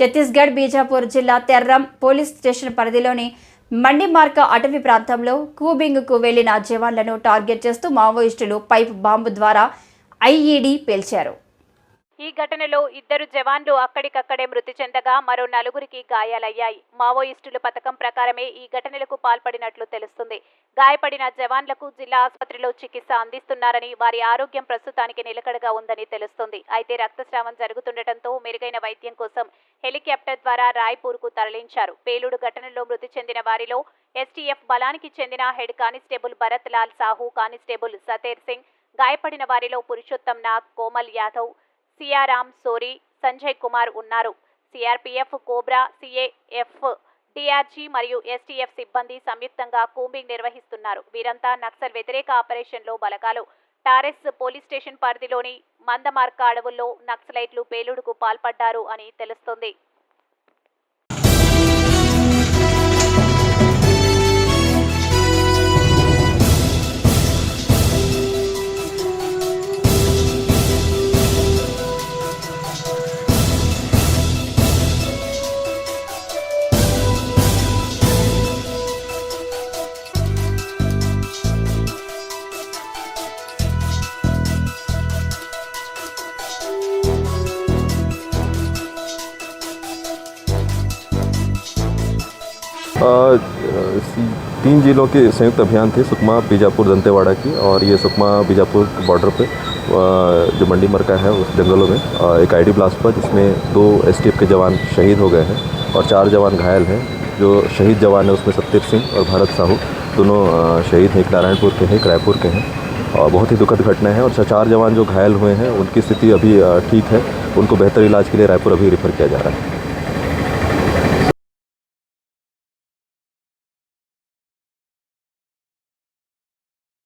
ఛత్తీస్గఢ్ బీజాపూర్ జిల్లా తెర్రం police station పరిధిలోని మండి మార్క అటవీ ప్రాంతంలో కూబింగ్కు వెళ్ళిన జవాన్లను టార్గెట్ చేస్తూ మావోయిస్టులు పైప్ బాంబు ద్వారా ఐఈడీ పేల్చారు. ఈ ఘటనలో ఇద్దరు జవాన్లు అక్కడికక్కడే మృతి చెందగా మరో నలుగురికి గాయాలయ్యాయి. మావోయిస్టుల పథకం ప్రకారమే ఈ ఘటనలకు పాల్పడినట్లు తెలుస్తుంది. గాయపడిన జవాన్లకు జిల్లా ఆసుపత్రిలో చికిత్స అందిస్తున్నారని వారి ఆరోగ్యం ప్రస్తుతానికి నిలకడగా ఉందని తెలుస్తుంది. అయితే రక్తస్రావం జరుగుతుండటంతో మెరుగైన వైద్యం కోసం హెలికాప్టర్ ద్వారా రాయ్పూర్కు తరలించారు. పేలుడు ఘటనలో మృతి చెందిన వారిలో ఎస్టీఎఫ్ బలానికి చెందిన head constable Bharat Lal Sahu constable Sater Singh గాయపడిన వారిలో పురుషోత్తం నాగ్ కోమల్ యాదవ్ సియారాం సోరి సంజయ్ కుమార్ ఉన్నారు. సిఆర్పీఎఫ్ కోబ్రా సిఏఎఫ్ డిఆర్జీ మరియు ఎస్టీఎఫ్ సిబ్బంది సంయుక్తంగా కూంబింగ్ నిర్వహిస్తున్నారు. వీరంతా నక్సల్ వ్యతిరేక ఆపరేషన్లో బలగాలు. టారెస్ పోలీస్ స్టేషన్ పరిధిలోని మందమార్క అడవుల్లో నక్సలైట్లు పేలుడుకు పాల్పడ్డారు అని తెలుస్తోంది. तीन जिलों के संयुक्त अभियान थे, सुकमा, बीजापुर, दंतेवाड़ा की, और ये सुकमा, बीजापुर बॉर्डर पे जो मंडी मरका है, उस जंगलों में एक आईडी ब्लास्ट हुआ, जिसमें दो एसटीएफ के जवान शहीद हो गए हैं, और चार जवान घायल हैं, जो शहीद जवान है, उसमें सत्यर सिंह और भारत साहू, दोनों शहीद हैं, एक नारायणपुर के हैं, एक रायपुर के हैं, और बहुत ही दुखद घटना है, और चार जवान जो घायल हुए हैं, उनकी स्थिति अभी ठीक है, उनको बेहतर इलाज के लिए रायपुर अभी रेफर किया जा रहा है।